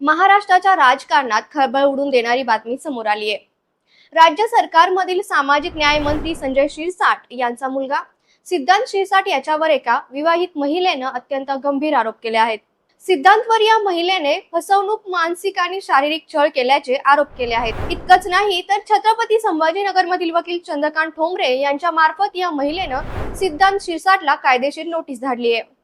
महाराष्ट्राच्या राजकारणात खळबळ उडून देणारी बातमी समोर आली आहे राज्य सरकारमधील सामाजिक न्याय मंत्री संजय शिरसाट यांचा मुलगा सिद्धांत शिरसाट याच्यावर एका विवाहित महिलेनं अत्यंत गंभीर आरोप केले आहेत. सिद्धांतवर या महिलेने फसवणूक मानसिक आणि शारीरिक छळ केल्याचे आरोप केले आहेत. इतकंच नाही तर छत्रपती संभाजीनगरमधील वकील चंद्रकांत ठोंबरे यांच्या मार्फत या महिलेनं सिद्धांत शिरसाटला कायदेशीर नोटीस धाडली आहे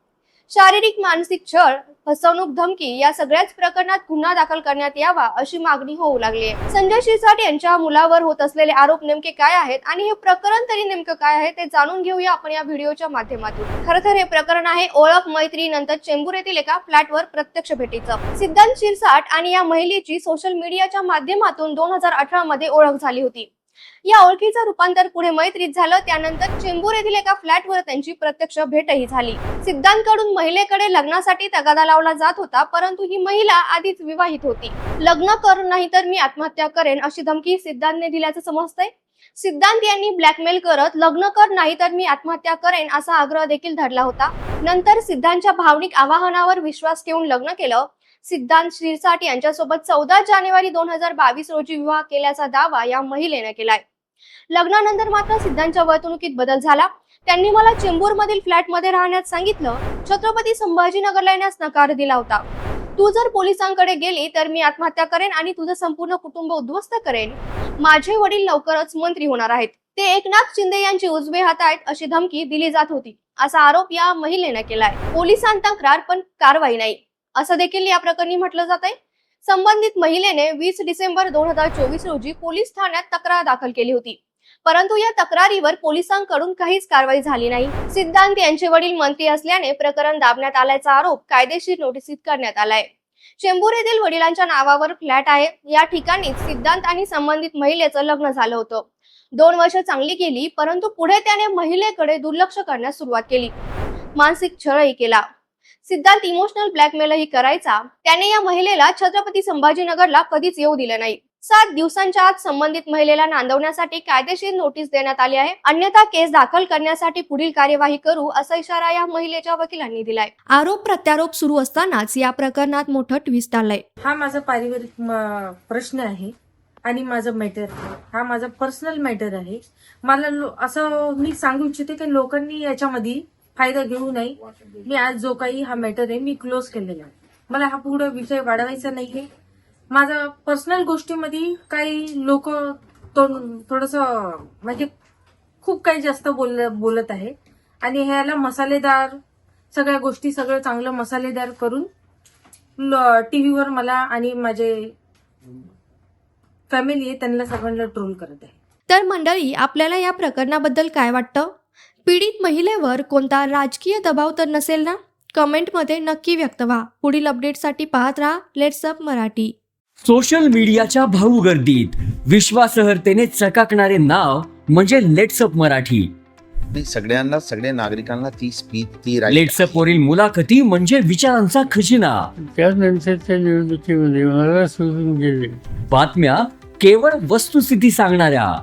शारीरिक मानसिक छळ फसवणूक धमकी या सगळ्याच प्रकरणात गुन्हा दाखल करण्यात यावा अशी मागणी होऊ लागली आहे. संजय शिरसाट यांच्या मुलावर होत असलेले आरोप नेमके काय आहेत आणि हे प्रकरण तरी नेमकं काय आहे ते जाणून घेऊया आपण या व्हिडिओच्या माध्यमातून. खर तर हे प्रकरण आहे ओळख मैत्री नंतर चेंबूर येथील एका फ्लॅटवर प्रत्यक्ष भेटीचं. सिद्धांत शिरसाट आणि या महिलेची सोशल मीडियाच्या माध्यमातून दोन हजार अठरा मध्ये ओळख झाली होती. या ओळखीचं रूपांतर पुढे मैत्रीत झालं. त्यानंतर चेंबूर येथील एका फ्लॅटवर त्यांची प्रत्यक्ष भेटही झाली. सिद्धांतकडून महिलेकडे लग्नासाठी तगादा लावला जात होता परंतु ही महिला आधीच विवाहित होती. लग्न कर नाही तर मी आत्महत्या करेन अशी धमकी सिद्धांतने दिल्याचं समजतंय? सिद्धांत यांनी ब्लॅकमेल करत लग्न कर नाही तर मी आत्महत्या करेन असा आग्रह देखील धरला होता. नंतर सिद्धांतच्या भावनिक आवाहनावर विश्वास ठेवून लग्न केलं. सिद्धांत शिरसाट यांच्यासोबत चौदा जानेवारी दोन हजार बावीस रोजी विवाह केल्याचा दावा या महिलेने केलाय. लग्नानंतर मात्र सिद्धांतच्या वर्तणुकीत बदल झाला. त्यांनी मला चेंबूर मधील फ्लॅटमध्ये राहण्यास सांगितलं छत्रपती संभाजीनगरला येण्यास नकार दिला होता. तू जर पोलिसांकडे गेली तर मी आत्महत्या करेन आणि तुझं संपूर्ण कुटुंब उद्ध्वस्त करेन. माझे वडील लवकरच मंत्री होणार आहेत ते एकनाथ शिंदे यांचे उजवे हात आहेत अशी धमकी दिली जात होती असा आरोप या महिलेने केलाय. पोलिसांत तक्रार पण कारवाई नाही. असं देखील या प्रकरणी म्हटलं जात आहे संबंधित महिलेने वीस डिसेंबर दोन हजार चोवीस रोजी पोलीस ठाण्यात तक्रार दाखल केली होती. परंतु या तक्रारीवर पोलिसांकडून काहीच कारवाई झाली नाही. सिद्धांत यांचे वडील मंत्री असल्याने प्रकरण दाबण्यात आल्याचा आरोप कायदेशीर नोटिसीत करण्यात आलाय. चेंबूर येथील वडिलांच्या नावावर फ्लॅट आहे. या ठिकाणी सिद्धांत आणि संबंधित महिलेचं लग्न झालं होतं. दोन वर्ष चांगली गेली परंतु पुढे त्याने महिलेकडे दुर्लक्ष करण्यास सुरुवात केली. मानसिक छळही केला. सिद्धांत इमोशनल ब्लॅकमेलही करायचा त्याने या महिलेला छत्रपती संभाजीनगरला कधीच येऊ दिलं नाही. सात दिवसांच्या आत संबंधित महिलेला नांदवण्यासाठी कायदेशीर नोटीस देण्यात आली आहे. अन्यथा केस दाखल करण्यासाठी पुढील कार्यवाही करू असा इशारा या महिलेच्या वकिलांनी दिलाय. आरोप प्रत्यारोप सुरू असतानाच या प्रकरणात मोठं ट्विस्ट आलंय हा माझा पारिवारिक प्रश्न आहे आणि माझं मॅटर हा माझा पर्सनल मॅटर आहे. मला लो- असं मी सांगू इच्छिते की लोकांनी याच्यामध्ये फायदा घेऊ नये. मी आज जो काही हा मॅटर आहे मी क्लोज केलेला आहे. मला हा पुढे विषय वाढवायचा नाहीये. माझा पर्सनल गोष्टीमध्ये काही लोक थोडस म्हणजे खूप काही जास्त बोल बोलत आहे. आणि ह्याला मसालेदार सगळ्या गोष्टी सगळं चांगलं मसालेदार करून टीव्हीवर मला आणि माझे फॅमिली आहे त्यांना सगळ्यांना ट्रोल करत आहे. तर मंडळी आपल्याला या प्रकरणाबद्दल काय वाटतं? पीडित महिलेवर कोणता राजकीय दबाव तर नसेल ना? कमेंटमध्ये नक्की व्यक्त व्हा. पुढील अपडेटसाठी पाहत राहा. Let's up Marathi. सोशल मीडियाच्या भाऊ गर्दीत. विश्वासार्हतेने चकाकणारे नाव म्हणजे लेट्सअप मराठी. नाही सगळ्यांना सगळ्या नागरिकांना ती स्पीच ती right लेट्सअप वरील मुलाखती म्हणजे विचारांचा खजिना. त्यानंतरच्या निवडणुकीमध्ये मला सोडून गेले. बातम्या केवळ वस्तुस्थिती सांगणाऱ्या.